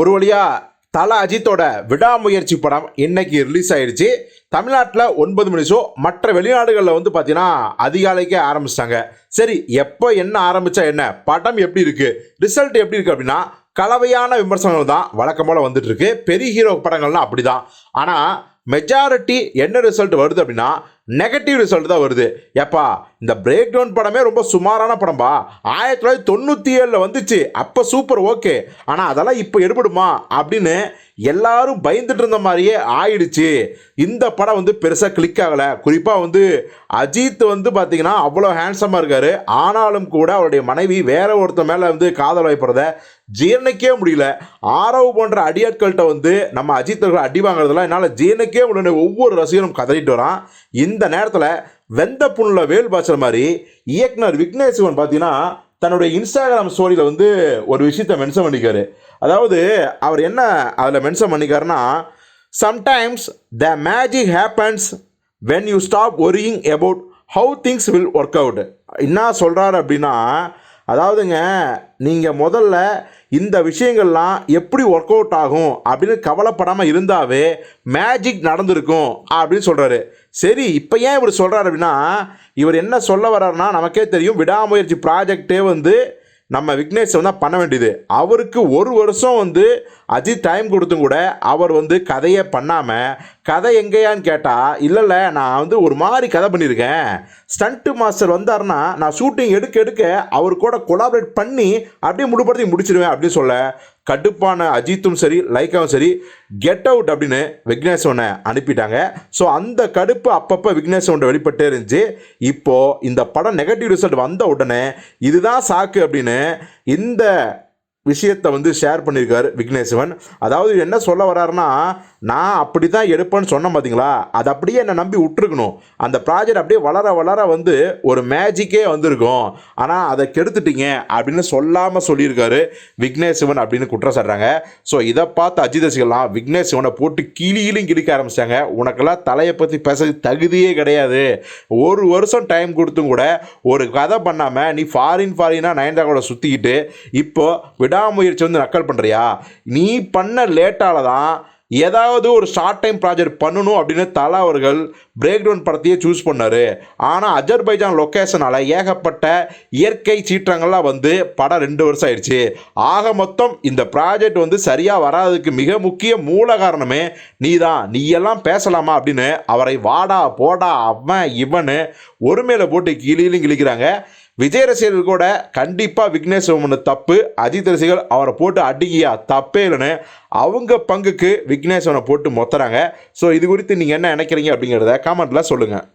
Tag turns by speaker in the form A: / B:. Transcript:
A: ஒரு வழியாக தல அஜித்தோட விடாமுயற்சி படம் இன்னைக்கு ரிலீஸ் ஆயிடுச்சு. தமிழ்நாட்டில் ஒன்பது மணி ஷோ மற்ற வெளிநாடுகளில் வந்து பார்த்தீங்கன்னா அதிகாலைக்கே ஆரம்பிச்சிட்டாங்க. சரி எப்போ என்ன ஆரம்பித்தா என்ன? படம் எப்படி இருக்குது ரிசல்ட் எப்படி இருக்குது அப்படின்னா கலவையான விமர்சனங்கள் தான் வழக்கம் போல் வந்துட்டு பெரிய ஹீரோ படங்கள்லாம் அப்படிதான். ஆனால் மெஜாரிட்டி என்ன ரிசல்ட் வருது அப்படின்னா நெகட்டிவ் ரிசல்ட் தான் வருது. எப்பா இந்த பிரேக் டவுன் படமே ரொம்ப சுமாரான படம்பா. ஆயிரத்தி தொள்ளாயிரத்தி தொண்ணூற்றி ஏழில் வந்துச்சு. அப்போ சூப்பர் ஓகே ஆனால் அதெல்லாம் இப்போ எடுபடுமா? அப்படின்னு எல்லாரும் பயந்துட்டு இருந்த மாதிரியே ஆயிடுச்சு. இந்த படம் வந்து பெருசாக கிளிக் ஆகலை. குறிப்பாக வந்து அஜித் வந்து பார்த்தீங்கன்னா அவ்வளோ ஹேண்ட்ஸமாக இருக்கார். ஆனாலும் கூட அவருடைய மனைவி வேற ஒருத்த மேலே வந்து காதல் வைப்பறத ஜீரணிக்கவே முடியல. ஆரவு போன்ற அடியாட்கள்கிட்ட வந்து நம்ம அஜித்தர்கள் அடி வாங்குறதெல்லாம் என்னால் ஜீர்ணிக்கவே முடியல ஒவ்வொரு ரசிகனும் கதறிட்டு வரான். இந்த நேரத்தில் வெந்த புண்ணில் வேல் பாய்ச்சல் மாதிரி இயக்குனர் விக்னேஷ் சிவன் பார்த்தீங்கன்னா தன்னுடைய இன்ஸ்டாகிராம் ஸ்டோரியில் வந்து ஒரு விஷயத்த மென்ஷன் பண்ணிக்காரு. அதாவது அவர் என்ன அதில் mention பண்ணிக்காருன்னா sometimes the magic happens when you stop worrying about how things will work out என்ன சொல்கிறாரு அப்படின்னா அதாவதுங்க நீங்கள் முதல்ல இந்த விஷயங்கள்லாம் எப்படி ஒர்க் அவுட் ஆகும் அப்படின்னு கவலைப்படாமல் இருந்தாவே மேஜிக் நடந்திருக்கும் அப்படின்னு சொல்கிறாரு சரி இப்போ ஏன் இவர் சொல்கிறாரு அப்படின்னா இவர் என்ன சொல்ல வர்றாருன்னா நமக்கே தெரியும் விடாமுயற்சி ப்ராஜெக்டே வந்து நம்ம விக்னேஷ் தான் பண்ண வேண்டியது. அவருக்கு ஒரு வருஷம் வந்து அஜித் டைம் கொடுத்தும் கூட அவர் வந்து கதையை பண்ணாமல் கதை எங்கேயான்னு கேட்டால் இல்லை நான் வந்து ஒரு மாதிரி கதை பண்ணியிருக்கேன். ஸ்டண்ட்டு மாஸ்டர் வந்தாருன்னா நான் ஷூட்டிங் எடுக்க எடுக்க அவர் கூட கொலாபரேட் பண்ணி அப்படியே முடுபடுத்தி முடிச்சிடுவேன் அப்படின்னு சொல்ல கடுப்பான அஜித்தும் சரி லைக்காவும் சரி கெட் அவுட் அப்படின்னு விக்னேஸ்வனை அனுப்பிட்டாங்க. ஸோ அந்த கடுப்பு அப்பப்போ விக்னேஸ்வன் வெளிப்பட்டே இருந்துச்சு. இப்போது இந்த படம் நெகட்டிவ் ரிசல்ட் வந்த உடனே இதுதான் சாக்கு அப்படின்னு இந்த விஷயத்தை வந்து ஷேர் பண்ணியிருக்காரு விக்னேஸ்வன் அதாவது என்ன சொல்ல வர்றாருன்னா நான் அப்படி தான் எடுப்பேன்னு சொன்னேன் பார்த்தீங்களா அது அப்படியே என்னை நம்பி விட்டுருக்கணும். அந்த ப்ராஜெக்ட் அப்படியே வளர வளர வந்து ஒரு மேஜிக்கே வந்திருக்கும். ஆனால் அதை கெடுத்துட்டீங்க அப்படின்னு சொல்லாமல் சொல்லியிருக்காரு விக்னேஷ் சிவன் அப்படின்னு குற்றம் சாடுறாங்க ஸோ இதை பார்த்து அஜித் ரசிகர்லாம் சிவனை போட்டு கிளியிலும் கிழிக்க ஆரம்பிச்சிட்டாங்க. உனக்கெல்லாம் தலையை பற்றி பேச தகுதியே கிடையாது. ஒரு வருஷம் டைம் கொடுத்தும் கூட ஒரு கதை பண்ணாமல் நீ ஃபாரின் ஃபாரினாக நயன்தாரோட சுற்றிக்கிட்டு இப்போ விடாமுயற்சி வந்து நக்கல் பண்ணுறியா நீ பண்ண லேட்டால தான் ஏதாவது ஒரு ஷார்ட் டைம் ப்ராஜெக்ட் பண்ணணும் அப்படின்னு தலா அவர்கள் பிரேக் டவுன் படத்தையே சூஸ் பண்ணார். ஆனால் அஜர்பைஜான் லொக்கேஷனால் ஏகப்பட்ட இயற்கை சீற்றங்கள்லாம் வந்து படம் ரெண்டு வருஷம் ஆயிடுச்சு. ஆக மொத்தம் இந்த ப்ராஜெக்ட் வந்து சரியாக வராததுக்கு மிக முக்கிய மூல காரணமே நீ தான் நீ எல்லாம் பேசலாமா அப்படின்னு அவரை வாடா போடா அவன் இவனு ஒருமையில் போட்டு கிளியிலும் கிழிக்கிறாங்க. விஜய் ரசிகர்கள் கூட கண்டிப்பாக விக்னேஷ் சிவமனு தப்பு அஜித் ரசிகர்கள் அவரை போட்டு அடிக்கியா? தப்பே இல்லைன்னு அவங்க பங்குக்கு விக்னேஸ்வரனை போட்டு மொத்துறாங்க. ஸோ இது குறித்து நீங்கள் என்ன நினைக்கிறீங்க அப்படிங்கிறத காமெண்ட்டில் சொல்லுங்கள்